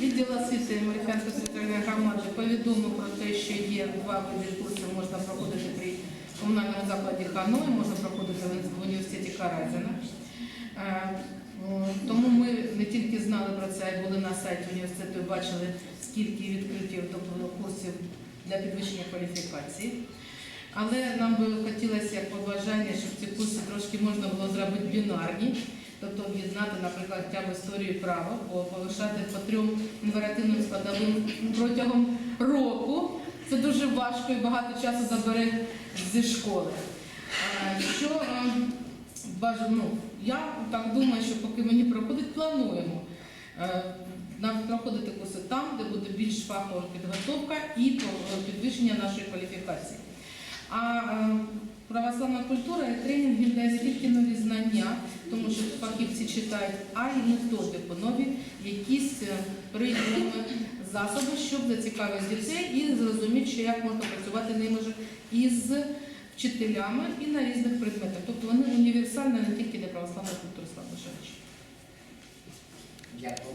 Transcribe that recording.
Відділ освіти Маріфянської територіальної громади повідомив про те, що є два види курсів, можна проходити при комунальному закладі ХАНО можна проходити в університеті Каразіна. Е, Тому ми не тільки знали про це, а й були на сайті університету і бачили, скільки відкриттів тобто, курсів для підвищення кваліфікації. Але нам би хотілося як побажання, щоб ці курси трошки можна було зробити бінарні, тобто об'єднати, наприклад, хоча б історію і право, бо повишати по трьом інваративним складовим протягом року. Це дуже важко і багато часу забере зі школи. Е, Що е, ну, я так думаю, що поки мені проходить, плануємо е, проходити курси там, де буде більш фахова підготовка і підвищення нашої кваліфікації. А православна культура і тренінг він дає стільки нові знання, тому що фахівці читають, а й методику, нові якісь е, прийоми, засоби, щоб зацікавити дітей і зрозуміти, що як можна працювати ними ж із вчителями і на різних предметах. Тобто вони універсальні не тільки для православної культури, слава. Дякую.